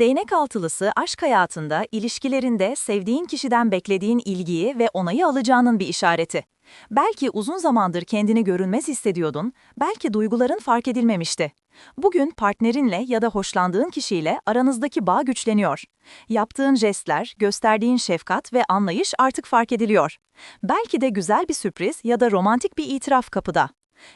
Değnek altılısı aşk hayatında, ilişkilerinde sevdiğin kişiden beklediğin ilgiyi ve onayı alacağının bir işareti. Belki uzun zamandır kendini görünmez hissediyordun, belki duyguların fark edilmemişti. Bugün partnerinle ya da hoşlandığın kişiyle aranızdaki bağ güçleniyor. Yaptığın jestler, gösterdiğin şefkat ve anlayış artık fark ediliyor. Belki de güzel bir sürpriz ya da romantik bir itiraf kapıda.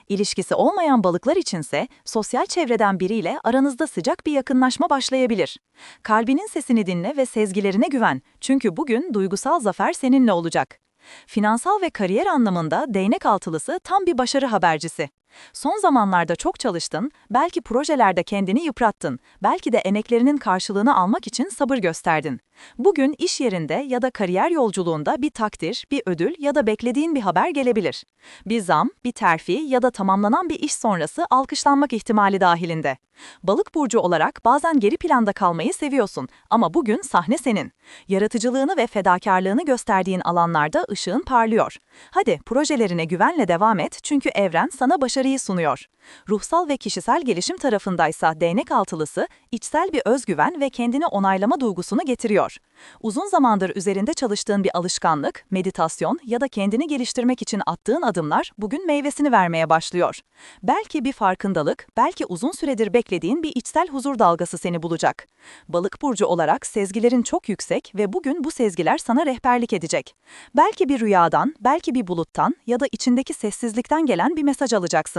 İlişkisi olmayan balıklar içinse sosyal çevreden biriyle aranızda sıcak bir yakınlaşma başlayabilir. Kalbinin sesini dinle ve sezgilerine güven. Çünkü bugün duygusal zafer seninle olacak. Finansal ve kariyer anlamında değnek altılısı tam bir başarı habercisi. Son zamanlarda çok çalıştın, belki projelerde kendini yıprattın, belki de emeklerinin karşılığını almak için sabır gösterdin. Bugün iş yerinde ya da kariyer yolculuğunda bir takdir, bir ödül ya da beklediğin bir haber gelebilir. Bir zam, bir terfi ya da tamamlanan bir iş sonrası alkışlanmak ihtimali dahilinde. Balık burcu olarak bazen geri planda kalmayı seviyorsun ama bugün sahne senin. Yaratıcılığını ve fedakarlığını gösterdiğin alanlarda ışığın parlıyor. Hadi projelerine güvenle devam et çünkü evren sana başarıyı sunuyor. Ruhsal ve kişisel gelişim tarafındaysa değnek altılısı, içsel bir özgüven ve kendini onaylama duygusunu getiriyor. Uzun zamandır üzerinde çalıştığın bir alışkanlık, meditasyon ya da kendini geliştirmek için attığın adımlar bugün meyvesini vermeye başlıyor. Belki bir farkındalık, belki uzun süredir beklediğin bir içsel huzur dalgası seni bulacak. Balık burcu olarak sezgilerin çok yüksek ve bugün bu sezgiler sana rehberlik edecek. Belki bir rüyadan, belki bir buluttan ya da içindeki sessizlikten gelen bir mesaj alacaksın.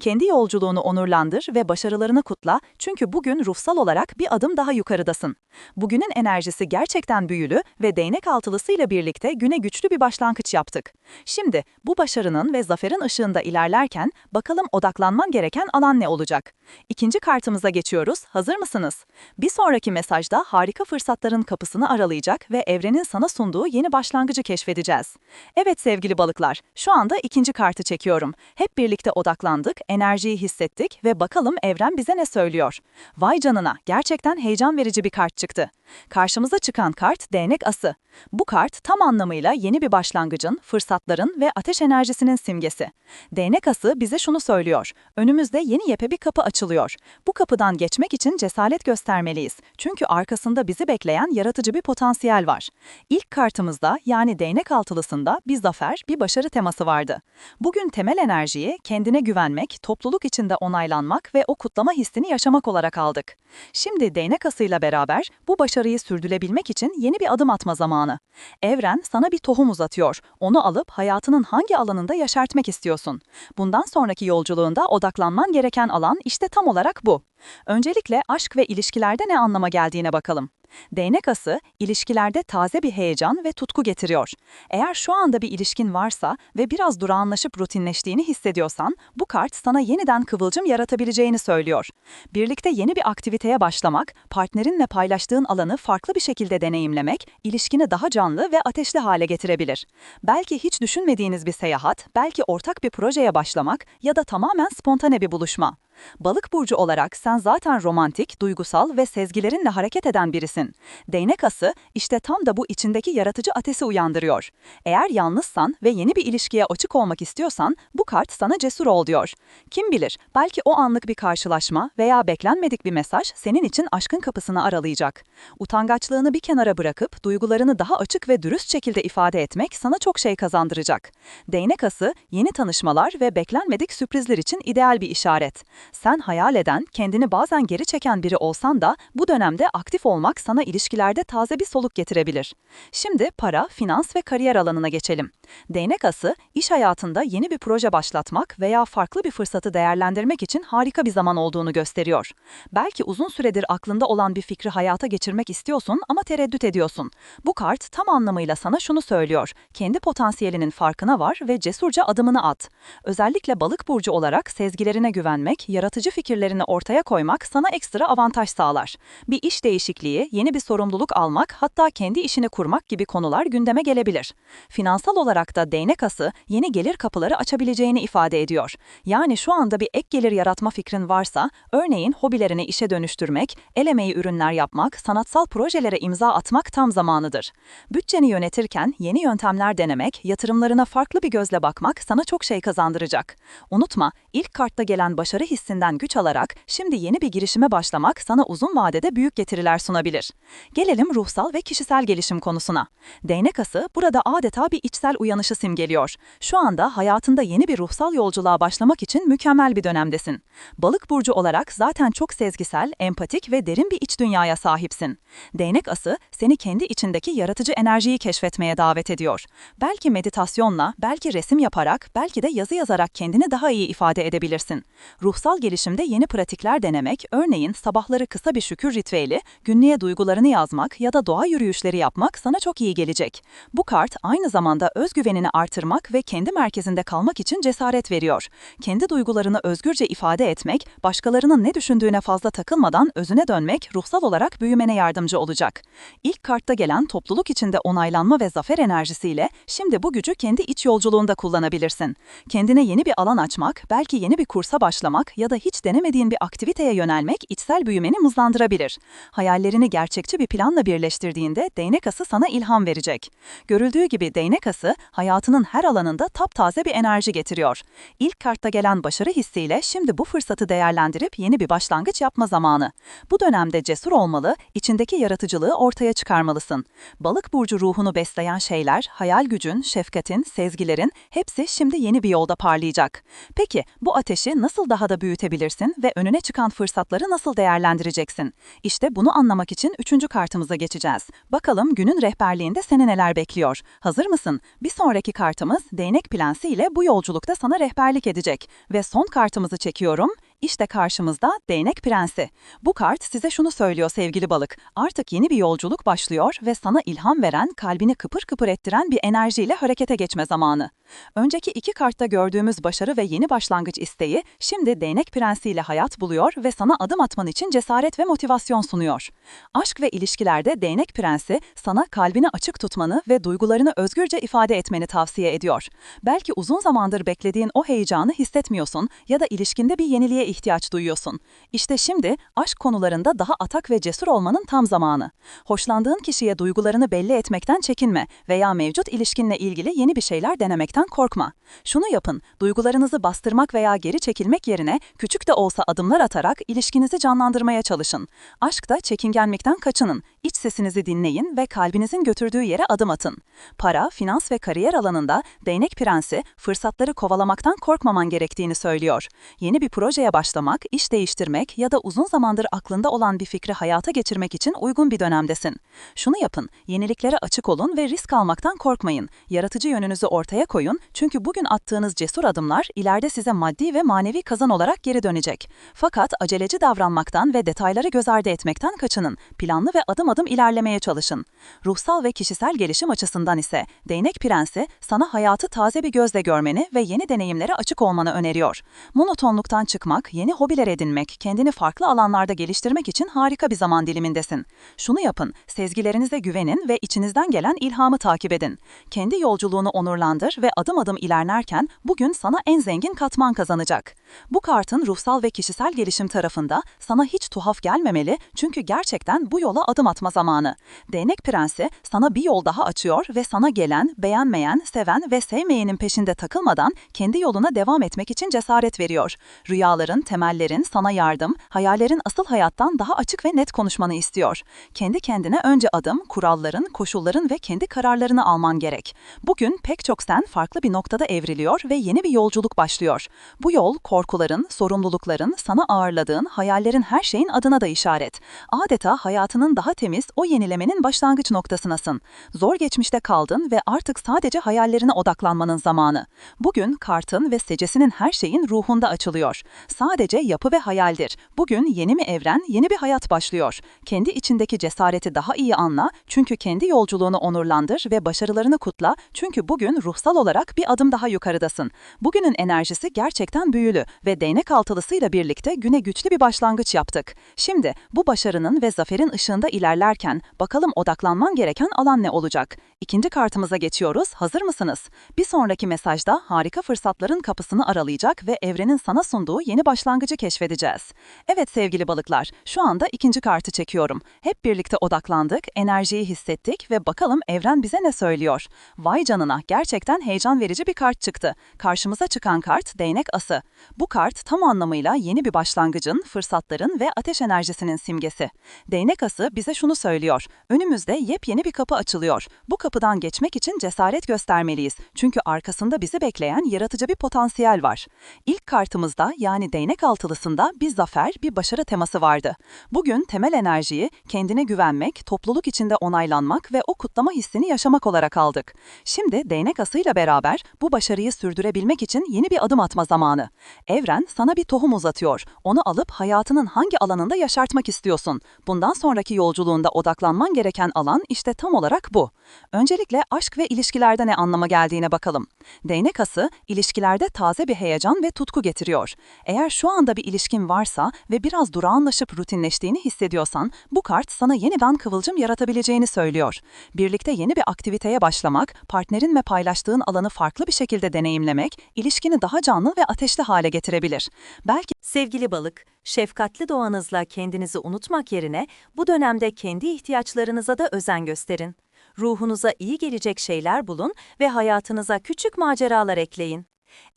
Kendi yolculuğunu onurlandır ve başarılarını kutla çünkü bugün ruhsal olarak bir adım daha yukarıdasın. Bugünün enerjisi gerçekten büyülü ve değnek altılısıyla birlikte güne güçlü bir başlangıç yaptık. Şimdi bu başarının ve zaferin ışığında ilerlerken bakalım odaklanman gereken alan ne olacak? İkinci kartımıza geçiyoruz. Hazır mısınız? Bir sonraki mesajda harika fırsatların kapısını aralayacak ve evrenin sana sunduğu yeni başlangıcı keşfedeceğiz. Evet sevgili balıklar, şu anda ikinci kartı çekiyorum. Hep birlikte odaklandık, enerjiyi hissettik ve bakalım evren bize ne söylüyor. Vay canına, gerçekten heyecan verici bir kart çıktı. Karşımıza çıkan kart değnek ası. Bu kart tam anlamıyla yeni bir başlangıcın, fırsatların ve ateş enerjisinin simgesi. Değnek ası bize şunu söylüyor. Önümüzde yeni yepe bir kapı açılıyor. Bu kapıdan geçmek için cesaret göstermeliyiz. Çünkü arkasında bizi bekleyen yaratıcı bir potansiyel var. İlk kartımızda yani değnek altılısında bir zafer, bir başarı teması vardı. Bugün temel enerjiyi kendine güvenmek, topluluk içinde onaylanmak ve o kutlama hissini yaşamak olarak aldık. Şimdi değnek asıyla beraber bu başarıyı sürdürebilmek için yeni bir adım atma zamanı. Evren sana bir tohum uzatıyor. Onu alıp hayatının hangi alanında yaşartmak istiyorsun? Bundan sonraki yolculuğunda odaklanman gereken alan işte tam olarak bu. Öncelikle aşk ve ilişkilerde ne anlama geldiğine bakalım. Değnek ası, ilişkilerde taze bir heyecan ve tutku getiriyor. Eğer şu anda bir ilişkin varsa ve biraz durağanlaşıp rutinleştiğini hissediyorsan, bu kart sana yeniden kıvılcım yaratabileceğini söylüyor. Birlikte yeni bir aktiviteye başlamak, partnerinle paylaştığın alanı farklı bir şekilde deneyimlemek, ilişkini daha canlı ve ateşli hale getirebilir. Belki hiç düşünmediğiniz bir seyahat, belki ortak bir projeye başlamak ya da tamamen spontane bir buluşma. Balık burcu olarak sen zaten romantik, duygusal ve sezgilerinle hareket eden birisin. Değnek ası işte tam da bu içindeki yaratıcı ateşi uyandırıyor. Eğer yalnızsan ve yeni bir ilişkiye açık olmak istiyorsan bu kart sana cesur ol diyor. Kim bilir belki o anlık bir karşılaşma veya beklenmedik bir mesaj senin için aşkın kapısını aralayacak. Utangaçlığını bir kenara bırakıp duygularını daha açık ve dürüst şekilde ifade etmek sana çok şey kazandıracak. Değnek ası yeni tanışmalar ve beklenmedik sürprizler için ideal bir işaret. Sen hayal eden, kendini bazen geri çeken biri olsan da bu dönemde aktif olmak sana ilişkilerde taze bir soluk getirebilir. Şimdi para, finans ve kariyer alanına geçelim. Değnek ası, iş hayatında yeni bir proje başlatmak veya farklı bir fırsatı değerlendirmek için harika bir zaman olduğunu gösteriyor. Belki uzun süredir aklında olan bir fikri hayata geçirmek istiyorsun ama tereddüt ediyorsun. Bu kart tam anlamıyla sana şunu söylüyor. Kendi potansiyelinin farkına var ve cesurca adımını at. Özellikle balık burcu olarak sezgilerine güvenmek, yaratıcı fikirlerini ortaya koymak sana ekstra avantaj sağlar. Bir iş değişikliği, yeni bir sorumluluk almak, hatta kendi işini kurmak gibi konular gündeme gelebilir. Finansal olarak da değnek ası yeni gelir kapıları açabileceğini ifade ediyor. Yani şu anda bir ek gelir yaratma fikrin varsa, örneğin hobilerini işe dönüştürmek, el emeği ürünler yapmak, sanatsal projelere imza atmak tam zamanıdır. Bütçeni yönetirken yeni yöntemler denemek, yatırımlarına farklı bir gözle bakmak sana çok şey kazandıracak. Unutma, ilk kartta gelen başarı hissi enerjisinden güç alarak şimdi yeni bir girişime başlamak sana uzun vadede büyük getiriler sunabilir. Gelelim ruhsal ve kişisel gelişim konusuna. Değnek ası burada adeta bir içsel uyanışı simgeliyor. Şu anda hayatında yeni bir ruhsal yolculuğa başlamak için mükemmel bir dönemdesin. Balık burcu olarak zaten çok sezgisel, empatik ve derin bir iç dünyaya sahipsin. Değnek ası seni kendi içindeki yaratıcı enerjiyi keşfetmeye davet ediyor. Belki meditasyonla, belki resim yaparak, belki de yazı yazarak kendini daha iyi ifade edebilirsin. Ruhsal gelişimde yeni pratikler denemek, örneğin sabahları kısa bir şükür ritüeli, günlüğe duygularını yazmak ya da doğa yürüyüşleri yapmak sana çok iyi gelecek. Bu kart aynı zamanda özgüvenini artırmak ve kendi merkezinde kalmak için cesaret veriyor. Kendi duygularını özgürce ifade etmek, başkalarının ne düşündüğüne fazla takılmadan özüne dönmek ruhsal olarak büyümene yardımcı olacak. İlk kartta gelen topluluk içinde onaylanma ve zafer enerjisiyle şimdi bu gücü kendi iç yolculuğunda kullanabilirsin. Kendine yeni bir alan açmak, belki yeni bir kursa başlamak ya da hiç denemediğin bir aktiviteye yönelmek içsel büyümeni mızlandırabilir. Hayallerini gerçekçi bir planla birleştirdiğinde değnek ası sana ilham verecek. Görüldüğü gibi değnek ası hayatının her alanında taptaze bir enerji getiriyor. İlk kartta gelen başarı hissiyle şimdi bu fırsatı değerlendirip yeni bir başlangıç yapma zamanı. Bu dönemde cesur olmalı, içindeki yaratıcılığı ortaya çıkarmalısın. Balık burcu ruhunu besleyen şeyler, hayal gücün, şefkatin, sezgilerin hepsi şimdi yeni bir yolda parlayacak. Peki bu ateşi nasıl daha da büyütebilirsin ve önüne çıkan fırsatları nasıl değerlendireceksin? İşte bunu anlamak için üçüncü kartımıza geçeceğiz. Bakalım günün rehberliğinde seni neler bekliyor? Hazır mısın? Bir sonraki kartımız değnek prensi ile bu yolculukta sana rehberlik edecek. Ve son kartımızı çekiyorum. İşte karşımızda Değnek Prensi. Bu kart size şunu söylüyor sevgili balık. Artık yeni bir yolculuk başlıyor ve sana ilham veren, kalbini kıpır kıpır ettiren bir enerjiyle harekete geçme zamanı. Önceki iki kartta gördüğümüz başarı ve yeni başlangıç isteği şimdi Değnek Prensi ile hayat buluyor ve sana adım atman için cesaret ve motivasyon sunuyor. Aşk ve ilişkilerde Değnek Prensi sana kalbini açık tutmanı ve duygularını özgürce ifade etmeni tavsiye ediyor. Belki uzun zamandır beklediğin o heyecanı hissetmiyorsun ya da ilişkinde bir yeniliğe ihtiyaç duyuyorsun. İşte şimdi aşk konularında daha atak ve cesur olmanın tam zamanı. Hoşlandığın kişiye duygularını belli etmekten çekinme veya mevcut ilişkinle ilgili yeni bir şeyler denemekten korkma. Şunu yapın, duygularınızı bastırmak veya geri çekilmek yerine küçük de olsa adımlar atarak ilişkinizi canlandırmaya çalışın. Aşkta çekingenlikten kaçının, iç sesinizi dinleyin ve kalbinizin götürdüğü yere adım atın. Para, finans ve kariyer alanında Değnek Prensi fırsatları kovalamaktan korkmaman gerektiğini söylüyor. Yeni bir projeye başlamak, iş değiştirmek ya da uzun zamandır aklında olan bir fikri hayata geçirmek için uygun bir dönemdesin. Şunu yapın, yeniliklere açık olun ve risk almaktan korkmayın. Yaratıcı yönünüzü ortaya koyun çünkü bugün attığınız cesur adımlar ileride size maddi ve manevi kazan olarak geri dönecek. Fakat aceleci davranmaktan ve detayları göz ardı etmekten kaçının. Planlı ve adım adım ilerlemeye çalışın. Ruhsal ve kişisel gelişim açısından ise Değnek Prensi sana hayatı taze bir gözle görmeni ve yeni deneyimlere açık olmanı öneriyor. Monotonluktan çıkmak, yeni hobiler edinmek, kendini farklı alanlarda geliştirmek için harika bir zaman dilimindesin. Şunu yapın, sezgilerinize güvenin ve içinizden gelen ilhamı takip edin. Kendi yolculuğunu onurlandır ve adım adım ilerlerken bugün sana en zengin katman kazanacak. Bu kartın ruhsal ve kişisel gelişim tarafında sana hiç tuhaf gelmemeli çünkü gerçekten bu yola adım atma zamanı. Değnek Prensi sana bir yol daha açıyor ve sana gelen, beğenmeyen, seven ve sevmeyenin peşinde takılmadan kendi yoluna devam etmek için cesaret veriyor. Rüyaların, temellerin, sana yardım, hayallerin asıl hayattan daha açık ve net konuşmanı istiyor. Kendi kendine önce adım, kuralların, koşulların ve kendi kararlarını alman gerek. Bugün pek çok sen farklı bir noktada evriliyor ve yeni bir yolculuk başlıyor. Bu yol korkuların, sorumlulukların, sana ağırladığın, hayallerin her şeyin adına da işaret. Adeta hayatının daha temiz, o yenilemenin başlangıç noktasınasın. Zor geçmişte kaldın ve artık sadece hayallerine odaklanmanın zamanı. Bugün kartın ve secesinin her şeyin ruhunda açılıyor. Sadece yapı ve hayaldir. Bugün yeni mi evren, yeni bir hayat başlıyor. Kendi içindeki cesareti daha iyi anla çünkü kendi yolculuğunu onurlandır ve başarılarını kutla çünkü bugün ruhsal olarak bir adım daha yukarıdasın. Bugünün enerjisi gerçekten büyülü ve değnek altılısıyla birlikte güne güçlü bir başlangıç yaptık. Şimdi bu başarının ve zaferin ışığında ilerlemek ilerlerken bakalım odaklanman gereken alan ne olacak? İkinci kartımıza geçiyoruz. Hazır mısınız? Bir sonraki mesajda harika fırsatların kapısını aralayacak ve evrenin sana sunduğu yeni başlangıcı keşfedeceğiz. Evet sevgili balıklar, şu anda ikinci kartı çekiyorum. Hep birlikte odaklandık, enerjiyi hissettik ve bakalım evren bize ne söylüyor? Vay canına, gerçekten heyecan verici bir kart çıktı. Karşımıza çıkan kart değnek ası. Bu kart tam anlamıyla yeni bir başlangıcın, fırsatların ve ateş enerjisinin simgesi. Değnek ası bize şunu söylüyor. Önümüzde yepyeni bir kapı açılıyor. Bu kapıdan geçmek için cesaret göstermeliyiz. Çünkü arkasında bizi bekleyen yaratıcı bir potansiyel var. İlk kartımızda yani değnek altılısında bir zafer, bir başarı teması vardı. Bugün temel enerjiyi kendine güvenmek, topluluk içinde onaylanmak ve o kutlama hissini yaşamak olarak aldık. Şimdi değnek asıyla beraber bu başarıyı sürdürebilmek için yeni bir adım atma zamanı. Evren sana bir tohum uzatıyor. Onu alıp hayatının hangi alanında yaşartmak istiyorsun? Bundan sonraki yolculuğunda odaklanman gereken alan işte tam olarak bu. Öncelikle aşk ve ilişkilerde ne anlama geldiğine bakalım. Değnek ası, ilişkilerde taze bir heyecan ve tutku getiriyor. Eğer şu anda bir ilişkin varsa ve biraz durağanlaşıp rutinleştiğini hissediyorsan, bu kart sana yeniden kıvılcım yaratabileceğini söylüyor. Birlikte yeni bir aktiviteye başlamak, partnerin ve paylaştığın alanı farklı bir şekilde deneyimlemek, ilişkini daha canlı ve ateşli hale getirebilir. Belki Sevgili balık, şefkatli doğanızla kendinizi unutmak yerine bu dönemde kendi ihtiyaçlarınıza da özen gösterin. Ruhunuza iyi gelecek şeyler bulun ve hayatınıza küçük maceralar ekleyin.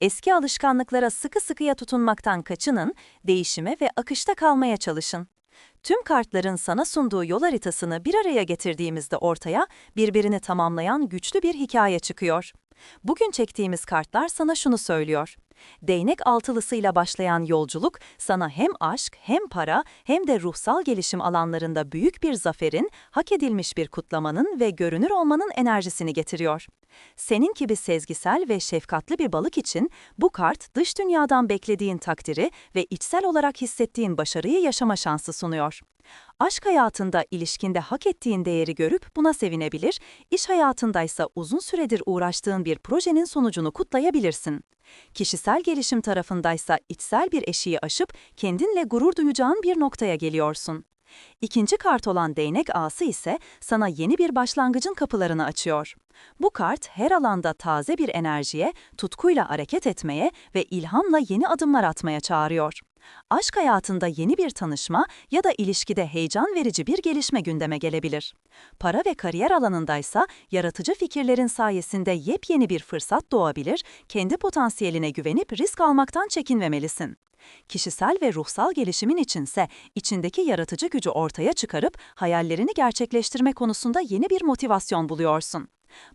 Eski alışkanlıklara sıkı sıkıya tutunmaktan kaçının, değişime ve akışta kalmaya çalışın. Tüm kartların sana sunduğu yol haritasını bir araya getirdiğimizde ortaya birbirini tamamlayan güçlü bir hikaye çıkıyor. Bugün çektiğimiz kartlar sana şunu söylüyor. Değnek altılısıyla başlayan yolculuk sana hem aşk, hem para, hem de ruhsal gelişim alanlarında büyük bir zaferin, hak edilmiş bir kutlamanın ve görünür olmanın enerjisini getiriyor. Senin gibi sezgisel ve şefkatli bir balık için bu kart dış dünyadan beklediğin takdiri ve içsel olarak hissettiğin başarıyı yaşama şansı sunuyor. Aşk hayatında ilişkinde hak ettiğin değeri görüp buna sevinebilir, iş hayatındaysa uzun süredir uğraştığın bir projenin sonucunu kutlayabilirsin. Kişisel gelişim tarafındaysa içsel bir eşiği aşıp kendinle gurur duyacağın bir noktaya geliyorsun. İkinci kart olan değnek ağası ise sana yeni bir başlangıcın kapılarını açıyor. Bu kart her alanda taze bir enerjiye, tutkuyla hareket etmeye ve ilhamla yeni adımlar atmaya çağırıyor. Aşk hayatında yeni bir tanışma ya da ilişkide heyecan verici bir gelişme gündeme gelebilir. Para ve kariyer alanındaysa yaratıcı fikirlerin sayesinde yepyeni bir fırsat doğabilir, kendi potansiyeline güvenip risk almaktan çekinmemelisin. Kişisel ve ruhsal gelişimin içinse içindeki yaratıcı gücü ortaya çıkarıp hayallerini gerçekleştirme konusunda yeni bir motivasyon buluyorsun.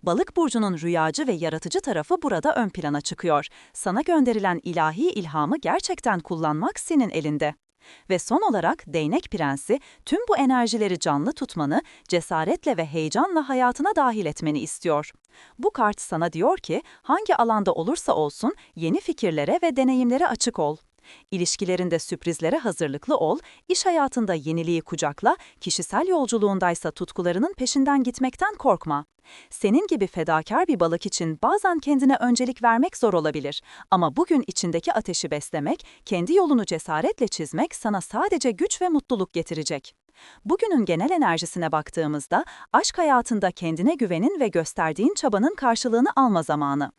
Balık burcunun rüyacı ve yaratıcı tarafı burada ön plana çıkıyor. Sana gönderilen ilahi ilhamı gerçekten kullanmak senin elinde. Ve son olarak Değnek Prensi tüm bu enerjileri canlı tutmanı, cesaretle ve heyecanla hayatına dahil etmeni istiyor. Bu kart sana diyor ki hangi alanda olursa olsun yeni fikirlere ve deneyimlere açık ol. İlişkilerinde sürprizlere hazırlıklı ol, iş hayatında yeniliği kucakla, kişisel yolculuğundaysa tutkularının peşinden gitmekten korkma. Senin gibi fedakar bir balık için bazen kendine öncelik vermek zor olabilir. Ama bugün içindeki ateşi beslemek, kendi yolunu cesaretle çizmek sana sadece güç ve mutluluk getirecek. Bugünün genel enerjisine baktığımızda, aşk hayatında kendine güvenin ve gösterdiğin çabanın karşılığını alma zamanı.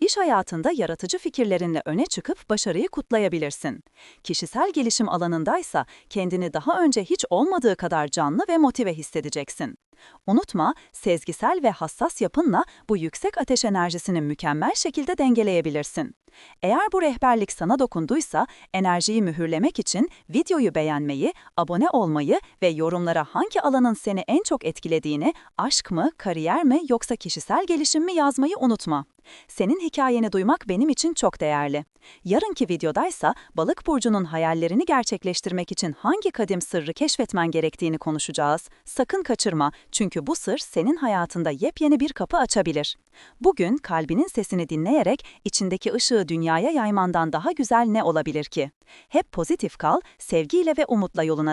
İş hayatında yaratıcı fikirlerinle öne çıkıp başarıyı kutlayabilirsin. Kişisel gelişim alanındaysa kendini daha önce hiç olmadığı kadar canlı ve motive hissedeceksin. Unutma, sezgisel ve hassas yapınla bu yüksek ateş enerjisini mükemmel şekilde dengeleyebilirsin. Eğer bu rehberlik sana dokunduysa, enerjiyi mühürlemek için videoyu beğenmeyi, abone olmayı ve yorumlara hangi alanın seni en çok etkilediğini, aşk mı, kariyer mi yoksa kişisel gelişim mi yazmayı unutma. Senin hikayeni duymak benim için çok değerli. Yarınki videodaysa balık burcunun hayallerini gerçekleştirmek için hangi kadim sırrı keşfetmen gerektiğini konuşacağız. Sakın kaçırma çünkü bu sır senin hayatında yepyeni bir kapı açabilir. Bugün kalbinin sesini dinleyerek içindeki ışığı dünyaya yaymandan daha güzel ne olabilir ki? Hep pozitif kal, sevgiyle ve umutla yoluna